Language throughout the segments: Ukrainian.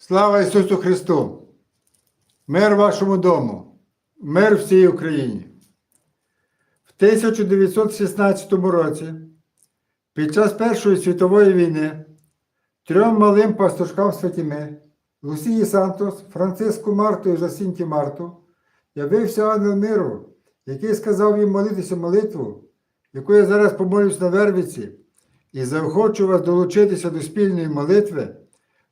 Слава Ісусу Христу! Мир вашому дому, мир всій Україні. В 1916 році, під час Першої світової війни, трьом малим пастушкам Святіми, Лусії Сантос, Франциску Марту і Жасінті Марту, явився ангел миру, який сказав їм молитися молитву, яку я зараз помолюсь на Вервиці, і заохочу вас долучитися до спільної молитви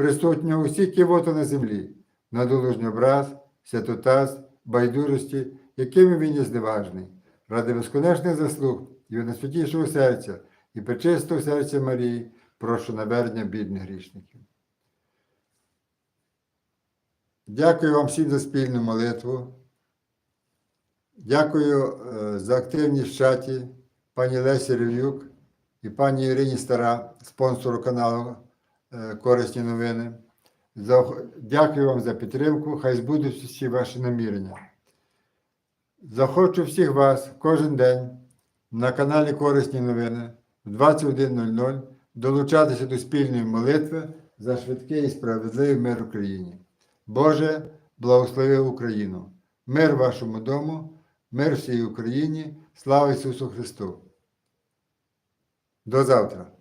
присутнього усі кивоти на землі, на долужній образ, святотаз, байдужості, якими він є зневажний, ради безконечних заслуг Його найсвятішого серця і пречистого серця Марії, прошу навернення бідних грішників. Дякую вам всім за спільну молитву. Дякую е, за активність в чаті пані Лесі Рев'юк і пані Ірині Стара, спонсору каналу Корисні новини. Дякую вам за підтримку. Хай збудуть всі ваші намірення. Захочу всіх вас кожен день на каналі Корисні новини в 21.00 долучатися до спільної молитви за швидкий і справедливий мир Україні. Боже, благослови Україну! Мир вашому дому, мир всій Україні, слава Ісусу Христу! До завтра!